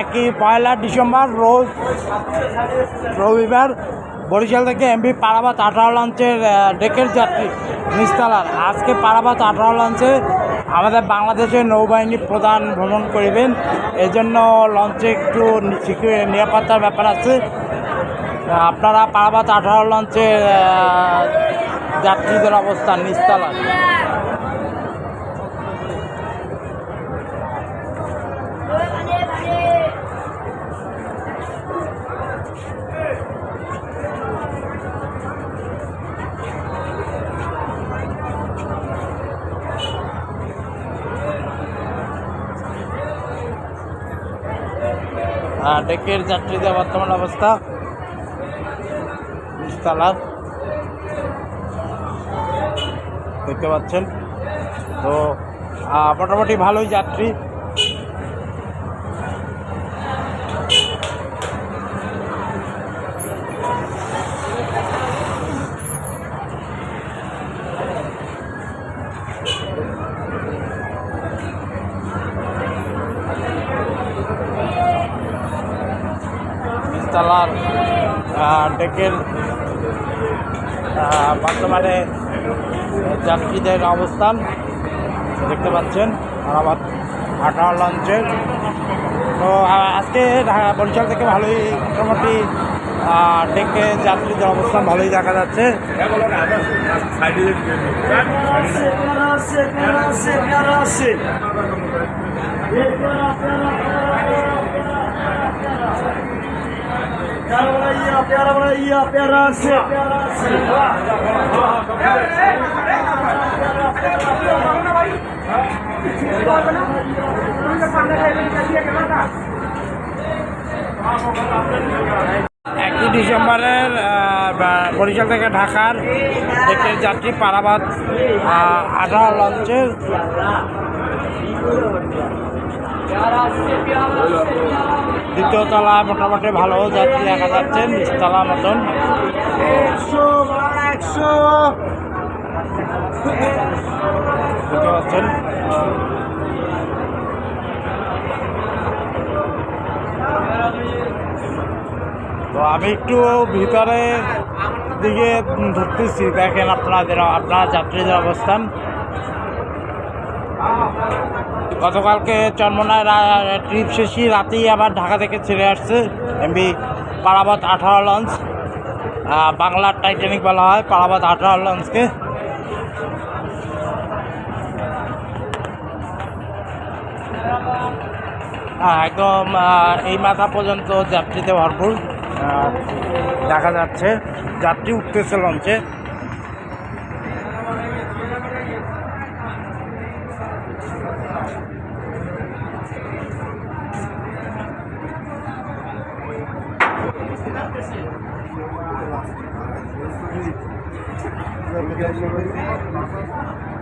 একই পয়লা ডিসেম্বর রোজ রবিবার বরিশাল থেকে এমবি পারাবাত আঠারো লঞ্চের ডেকের যাত্রী নিস্তালার। আজকে পারাবাত আঠারো লঞ্চে আমাদের বাংলাদেশের নৌবাহিনী প্রধান ভ্রমণ করিবেন। এজন্য লঞ্চে একটু নিরাপত্তার ব্যাপার আছে। আপনারা পারাবাত আঠারো লঞ্চের যাত্রীদের অবস্থান নিস্তালার। ডেকের যাত্রীদের বর্তমান অবস্থা। নিস্তালার দেখতে পাচ্ছেন। তো মোটামুটি ভালোই যাত্রী। আহ, ডেকের বর্তমানে যাত্রীদের অবস্থান দেখতে পাচ্ছেন আমার আঠারো লঞ্চের। তো আজকে বরিশাল থেকে ভালোই মোটামুটি ডেকে যাত্রীদের অবস্থান ভালোই দেখা যাচ্ছে। प्यारा बनाइए प्यारा बनाइए प्यारा से प्यारा से একই ডিসেম্বরের আহ, বা- বরিশাল থেকে ঢাকার ডেকের যাত্রী পারাবাদ আহ, আঠারো লঞ্চের দ্বিতীয় তলা মোটামুটি ভালো যাত্রী দেখা যাচ্ছে নিচতলা মতন। দেখতে পাচ্ছেন তো আমি একটু ভিতরে দিকে ধরতেছি দেখেন আপনাদের আপনার যাত্রীদের অবস্থান। গতকালকে চন্মনায় ট্রিপ শেষে রাতেই আবার ঢাকা থেকে ছেড়ে আসছে এমবি পারাবাত আঠারো লঞ্চ বাংলার টাইটানিক বলা হয়, পারাবাত আঠারো লঞ্চকে। একদম এই মাথা পর্যন্ত যাত্রীতে ভরপুর দেখা যাচ্ছে। যাত্রী উঠতেছে লঞ্চে। Arkadaşlar